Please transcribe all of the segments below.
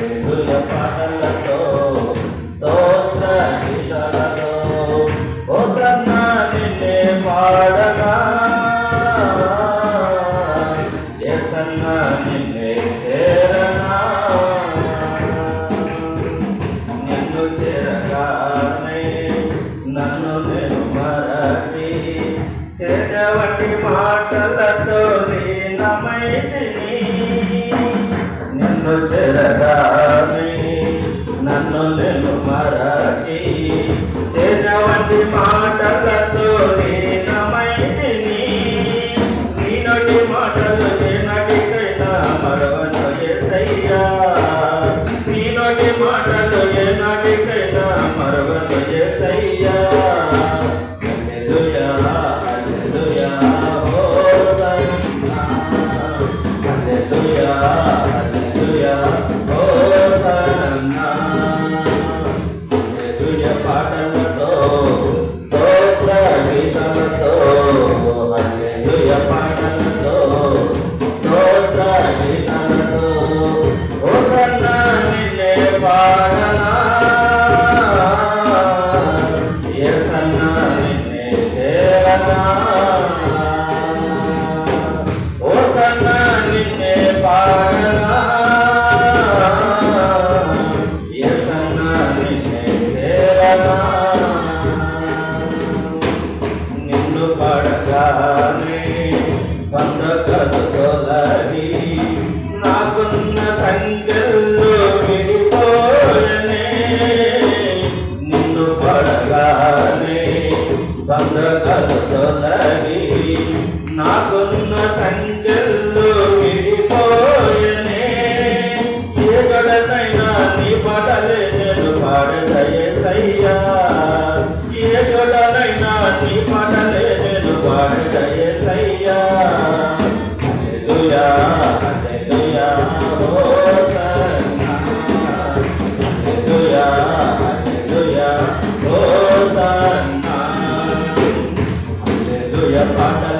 Hallelujah, Hallelujah. ఎరగాని నన్ను నేను మరచి తేజవంటి మాటలతో నేనమైతిని నీ నటి మాటలు ఏనాటికైనా మరవను ఏసయ్యా. నీ నటి మాటలు ఏనాటికైనా మరవను భద్రతలు తొలగి నాకున్న సంఖ్యల్లో பாடல்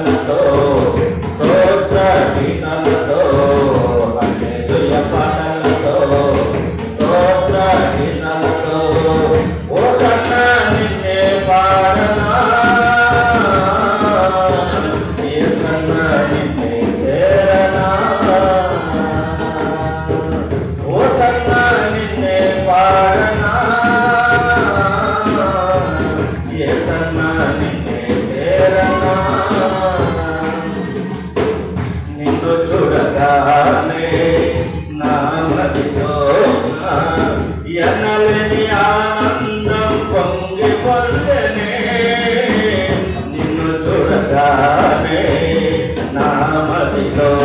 you.